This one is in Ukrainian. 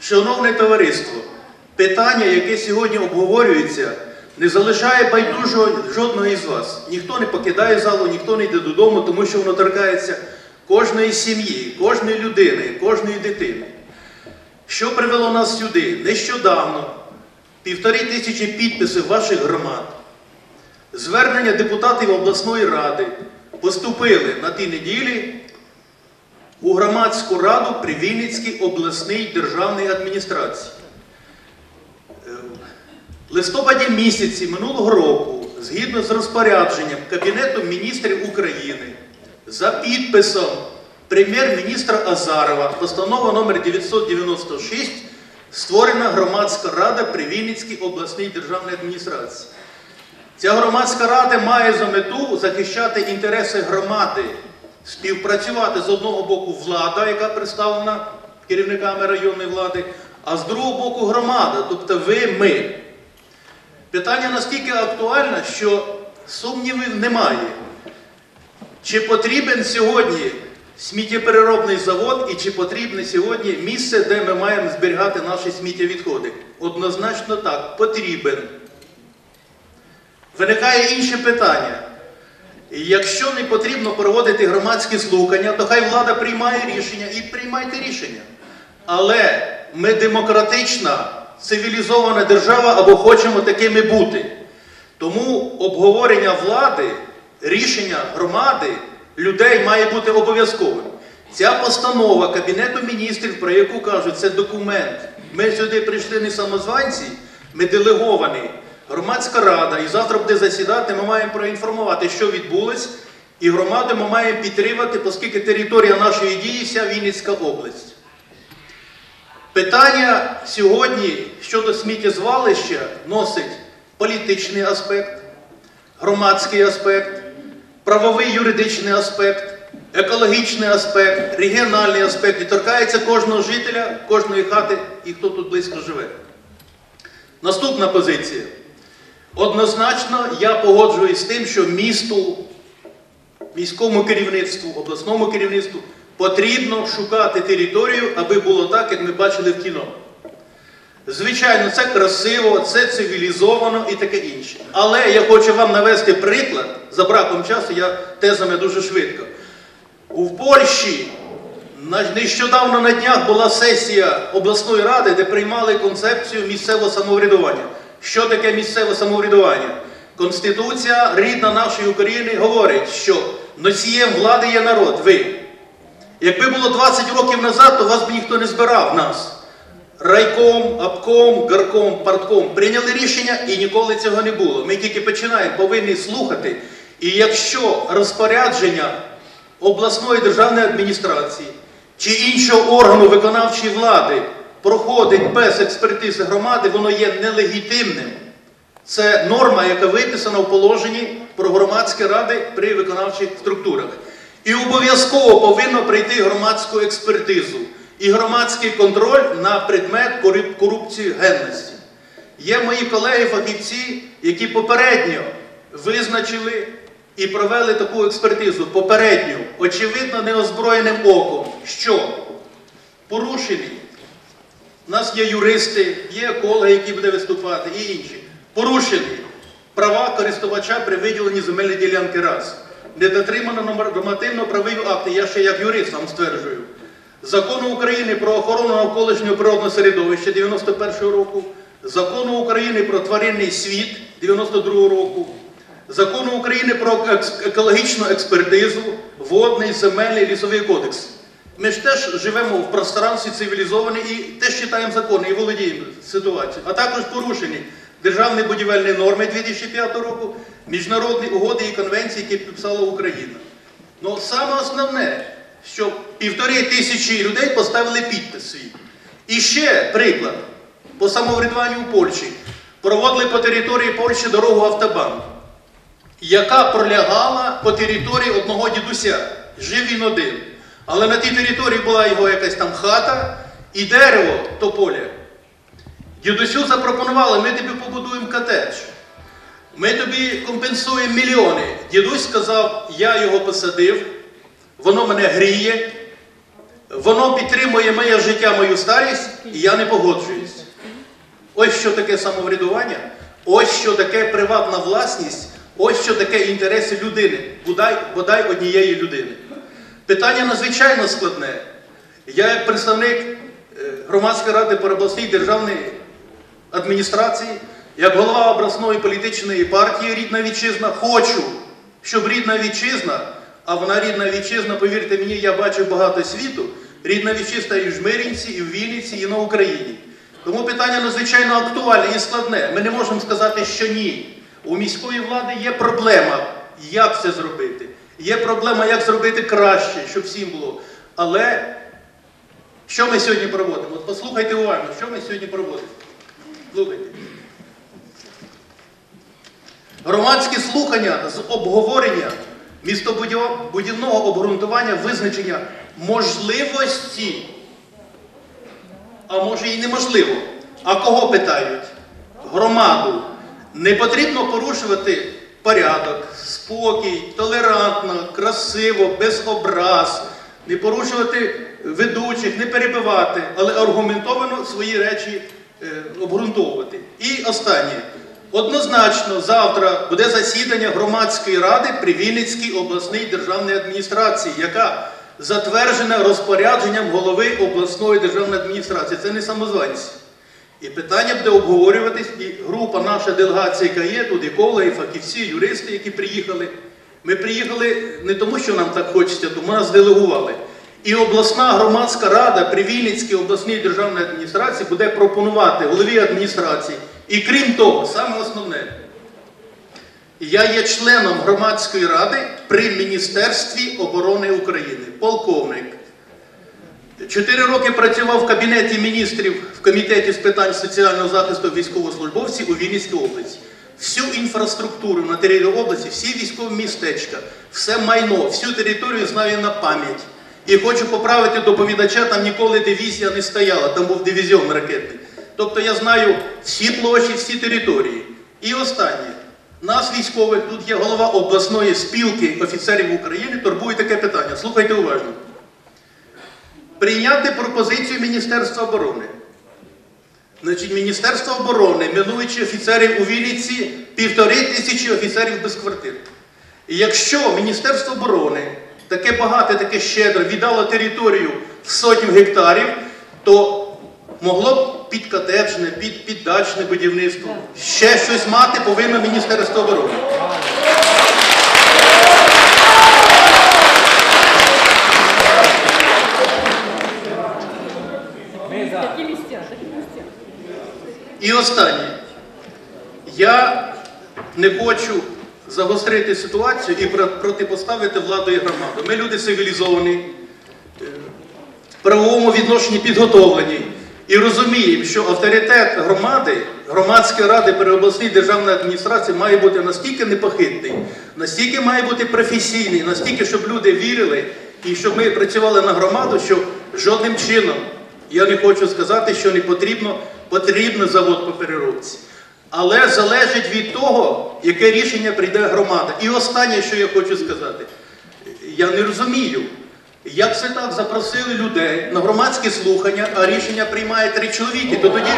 Шановне товариство, питання, яке сьогодні обговорюється, не залишає байдужого жодного із вас. Ніхто не покидає залу, ніхто не йде додому, тому що воно торкається кожної сім'ї, кожної людини, кожної дитини. Що привело нас сюди? Нещодавно півтори тисячі підписів ваших громад, звернення депутатів обласної ради поступили на тій неділі у громадську раду при Вінницькій обласній державній адміністрації. Е, листопаді місяці минулого року, згідно з розпорядженням Кабінету міністрів України, за підписом прем'єр-міністра Азарова, постанова номер 996, створена громадська рада при Вінницькій обласній державній адміністрації. Ця громадська рада має за мету захищати інтереси громади, співпрацювати з одного боку влада, яка представлена керівниками районної влади, а з другого боку громада, тобто ви, ми. Питання настільки актуальне, що сумнівів немає. Чи потрібен сьогодні сміттєпереробний завод і чи потрібне сьогодні місце, де ми маємо зберігати наші сміттєвідходи? Однозначно так, потрібен. Виникає інше питання. Якщо не потрібно проводити громадські слухання, то хай влада приймає рішення і приймайте рішення. Але ми демократична, цивілізована держава або хочемо такими бути. Тому обговорення влади, рішення громади, людей має бути обов'язковим. Ця постанова Кабінету міністрів, про яку кажуть, це документ. Ми сюди прийшли не самозванці, ми делеговані. Громадська рада, і завтра буде засідати, ми маємо проінформувати, що відбулось, і громаду ми маємо підтримати, оскільки територія нашої дії вся Вінницька область. Питання сьогодні щодо сміттєзвалища носить політичний аспект, громадський аспект, правовий юридичний аспект, екологічний аспект, регіональний аспект і торкається кожного жителя, кожної хати і хто тут близько живе. Наступна позиція. Однозначно, я погоджуюсь з тим, що місту, міському керівництву, обласному керівництву потрібно шукати територію, аби було так, як ми бачили в кіно. Звичайно, це красиво, це цивілізовано і таке інше. Але я хочу вам навести приклад, за браком часу, я тезами дуже швидко. У Польщі нещодавно на днях була сесія обласної ради, де приймали концепцію місцевого самоврядування. Що таке місцеве самоврядування? Конституція рідна нашої України говорить, що носієм влади є народ, ви. Якби було 20 років назад, то вас б ніхто не збирав нас. Райком, обком, гарком, партком прийняли рішення і ніколи цього не було. Ми тільки починаємо, повинні слухати. І якщо розпорядження обласної державної адміністрації чи іншого органу виконавчої влади проходить без експертизи громади, воно є нелегітимним. Це норма, яка виписана в положенні про громадські ради при виконавчих структурах. І обов'язково повинно прийти громадську експертизу і громадський контроль на предмет корупції генності. Є мої колеги-фахівці, які попередньо визначили і провели таку експертизу, попередню, очевидно, неозброєним оком, що порушені у нас є юристи, є екологи, які будуть виступати, і інші. Порушені права користувача при виділенні земельної ділянки раз. Не дотримано нормативно-правові акти, я ще як юрист вам стверджую. Закону України про охорону навколишнього природного середовища 91-го року, Закону України про тваринний світ 92-го року, Закону України про екологічну експертизу, водний, земельний, лісовий кодекс. Ми ж теж живемо в пространстві цивілізовані і теж читаємо закони і володіємо ситуацією. А також порушені державні будівельні норми 2005 року, міжнародні угоди і конвенції, які підписала Україна. Ну, саме основне, що півтори тисячі людей поставили підпис свій. І ще приклад. По самоврядуванню в Польщі проводили по території Польщі дорогу автобан яка пролягала по території одного дідуся. Жив він один. Але на тій території була його якась там хата і дерево тополя. Дідусю запропонували, ми тобі побудуємо котедж. Ми тобі компенсуємо мільйони. Дідусь сказав, я його посадив, воно мене гріє, воно підтримує моє життя, мою старість, і я не погоджуюсь. Ось що таке самоврядування, ось що таке приватна власність, ось що таке інтереси людини, бодай, бодай однієї людини. Питання надзвичайно складне. Я, як представник е, громадської ради Переобласній державної адміністрації, як голова обласної політичної партії Рідна вітчизна, хочу, щоб рідна вітчизна, а вона рідна вітчизна, повірте мені, я бачив багато світу, рідна вітчизна і в Жмиринці, і в Вінниці, і на Україні. Тому питання надзвичайно актуальне і складне. Ми не можемо сказати, що ні. У міської влади є проблема, як це зробити. Є проблема, як зробити краще, щоб всім було. Але що ми сьогодні проводимо? От послухайте уважно, що ми сьогодні проводимо. Слухайте. Громадські слухання з обговорення містобудівного обґрунтування визначення можливості, а може і неможливо. А кого питають? Громаду. Не потрібно порушувати порядок, спокій, толерантно, красиво, без образ, не порушувати ведучих, не перебивати, але аргументовано свої речі е, обґрунтовувати. І останнє. Однозначно, завтра буде засідання громадської ради при Вінницькій обласній державній адміністрації, яка затверджена розпорядженням голови обласної державної адміністрації. Це не самозванці. І питання буде обговорюватись, і група, наша делегація, яка є тут, і і фахівці, юристи, які приїхали. Ми приїхали не тому, що нам так хочеться, тому нас делегували. І обласна громадська рада при Вінницькій обласній державній адміністрації буде пропонувати голові адміністрації. І крім того, саме основне, я є членом громадської ради при Міністерстві оборони України, полковник. Чотири роки працював в Кабінеті міністрів в Комітеті з питань соціального захисту військовослужбовців у Вінницькій області. Всю інфраструктуру на території області, всі військові містечка, все майно, всю територію знаю на пам'ять. І хочу поправити доповідача, там ніколи дивізія не стояла, там був дивізіон ракетний. Тобто я знаю всі площі, всі території. І останнє. Нас, військових, тут є голова обласної спілки офіцерів України, турбує таке питання. Слухайте уважно прийняти пропозицію Міністерства оборони. Значить, Міністерство оборони, минуючи офіцерів у Вінниці, півтори тисячі офіцерів без квартир. І якщо Міністерство оборони таке багате, таке щедре віддало територію в сотню гектарів, то могло б під котеджне, під піддачне будівництво ще щось мати повинно Міністерство оборони. І останнє. Я не хочу загострити ситуацію і про- протипоставити владу і громаду. Ми люди цивілізовані, е, в правовому відношенні підготовлені. І розуміємо, що авторитет громади, громадської ради при обласній державній адміністрації має бути настільки непохитний, настільки має бути професійний, настільки, щоб люди вірили і щоб ми працювали на громаду, що жодним чином я не хочу сказати, що не потрібно, потрібно завод по переробці. Але залежить від того, яке рішення прийде громада. І останнє, що я хочу сказати, я не розумію, як це так запросили людей на громадські слухання, а рішення приймає три чоловіки, то тоді